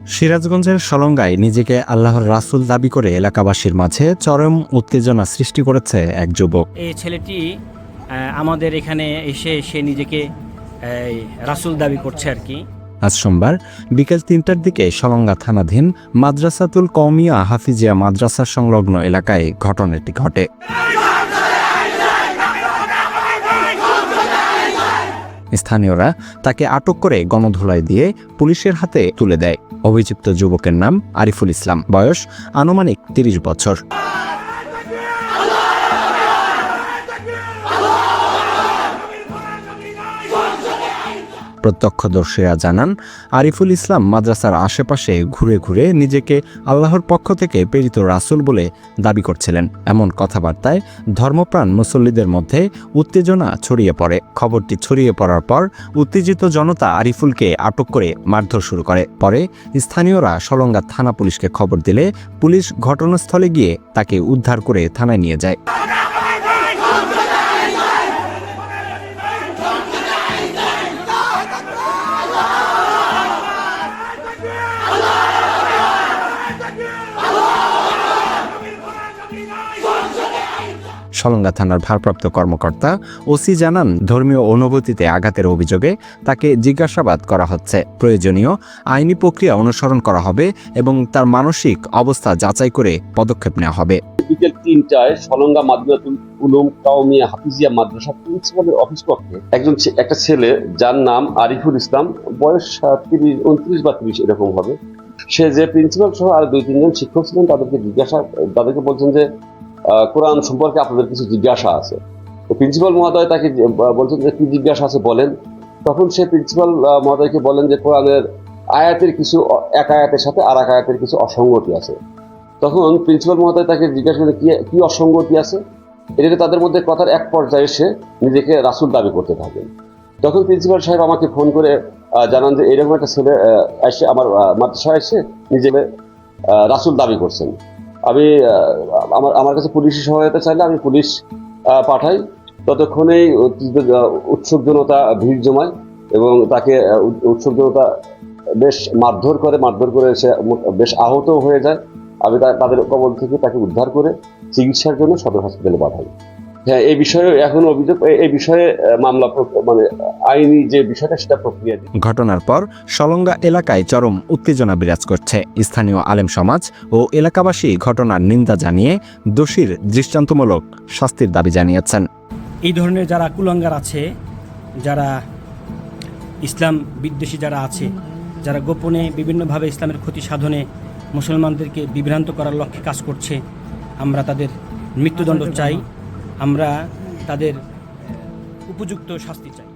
সিরাজগঞ্জের সলঙ্গায় নিজেকে আল্লাহর রাসূল দাবি করে এলাকাবাসীর মাঝে চরম উত্তেজনা সৃষ্টি করেছে এক যুবক। এই ছেলেটি আমাদের এখানে এসে সে নিজেকে রাসূল দাবি করছে আর কি। আজ সোমবার বিকেল তিনটার দিকে সলঙ্গা থানাধীন মাদ্রাসাতুল কৌমিয়া হাফিজিয়া মাদ্রাসা সংলগ্ন এলাকায় ঘটনাটি ঘটে। স্থানীয়রা তাকে আটক করে গণধোলাই দিয়ে পুলিশের হাতে তুলে দেয়। অভিযুক্ত যুবকের নাম আরিফুল ইসলাম বয়স আনুমানিক তিরিশ বছর। প্রত্যক্ষদর্শীরা জানান, আরিফুল ইসলাম মাদ্রাসার আশেপাশে ঘুরে ঘুরে নিজেকে আল্লাহর পক্ষ থেকে প্রেরিত রাসূল বলে দাবি করছিলেন। এমন কথাবার্তায় ধর্মপ্রাণ মুসল্লিদের মধ্যে উত্তেজনা ছড়িয়ে পড়ে। খবরটি ছড়িয়ে পড়ার পর উত্তেজিত জনতা আরিফুলকে আটক করে মারধর শুরু করে। পরে স্থানীয়রা সলঙ্গা থানা পুলিশকে খবর দিলে পুলিশ ঘটনাস্থলে গিয়ে তাকে উদ্ধার করে থানায় নিয়ে যায়। সলঙ্গা থানার ভারপ্রাপ্ত কর্মকর্তা ওসি জানান, ধর্মীয় অনুভূতিতে আঘাতের অভিযোগে তাকে জিজ্ঞাসাবাদ করা হচ্ছে। প্রয়োজনীয় আইনি প্রক্রিয়া অনুসরণ করা হবে এবং তার মানসিক অবস্থা যাচাই করে পদক্ষেপ নেওয়া হবে। বিকেল তিনটায় সলঙ্গা মাদ্রাতুল উলুম কাউমিয়া হাফিজিয়া মাদ্রাসা প্রিন্সিপালের অফিস কক্ষে একজন একটা ছেলে, যার নাম আরিফুল ইসলাম, বয়স তিরিশ উনত্রিশ বা ত্রিশ এরকম হবে। সে যে প্রিন্সিপাল সহ আর দুই তিনজন শিক্ষক ছিলেন, তাদেরকে জিজ্ঞাসা তাদেরকে বলছেন যে কোরআন সম্পর্কে আপনাদের কিছু জিজ্ঞাসা আছে। তো প্রিন্সিপাল মহোদয় তাকে বলছেন যে কি জিজ্ঞাসা আছে বলেন। তখন সে প্রিন্সিপাল মহোদয়কে বলেন যে কোরআনের আয়াতের কিছু এক আয়াতের সাথে আর এক আয়াতের কিছু অসঙ্গতি আছে। তখন প্রিন্সিপাল মহোদয় তাকে জিজ্ঞাসা করলেন, কি অসঙ্গতি আছে? এটাকে তাদের মধ্যে কথার এক পর্যায়ে এসে নিজেকে রাসূল দাবি করতে থাকেন। তখন প্রিন্সিপাল সাহেব আমাকে ফোন করে জানান যে এরকম একটা ছেলে এসে আমার মাদ্রাসায় এসে নিজেকে রাসূল দাবি করছেন। আমি আমার আমার কাছে পুলিশের সহায়তা চাইলে আমি পুলিশ পাঠাই। ততক্ষণেই উৎসুক জনতা ভিড় জমায় এবং তাকে উৎসুক জনতা বেশ মারধর করে মারধর করে সে বেশ আহত হয়ে যায়। আমি তাদের কবল থেকে তাকে উদ্ধার করে চিকিৎসার জন্য সদর হাসপাতালে পাঠাই। হ্যাঁ এই বিষয়ে এখন অভিযোগ এ- এই বিষয়ে মামলা মানে আইনি যে বিষয়টা সেটা প্রক্রিয়া ঘটনার পর সলঙ্গা এলাকায় চরম উত্তেজনা বিরাজ করছে। স্থানীয় আলেম সমাজ ও এলাকাবাসী ঘটনার নিন্দা জানিয়ে দোষীর দৃষ্টান্তমূলক শাস্তির দাবি জানিয়েছেন। এই ধরনের যারা কুলাঙ্গার আছে যারা ইসলাম বিদ্বেষী যারা আছে যারা গোপনে বিভিন্নভাবে ইসলামের ক্ষতি সাধনে মুসলমানদেরকে বিভ্রান্ত করার লক্ষ্যে কাজ করছে আমরা তাদের মৃত্যুদণ্ড চাই। আমরা তাদের উপযুক্ত শাস্তি চাই।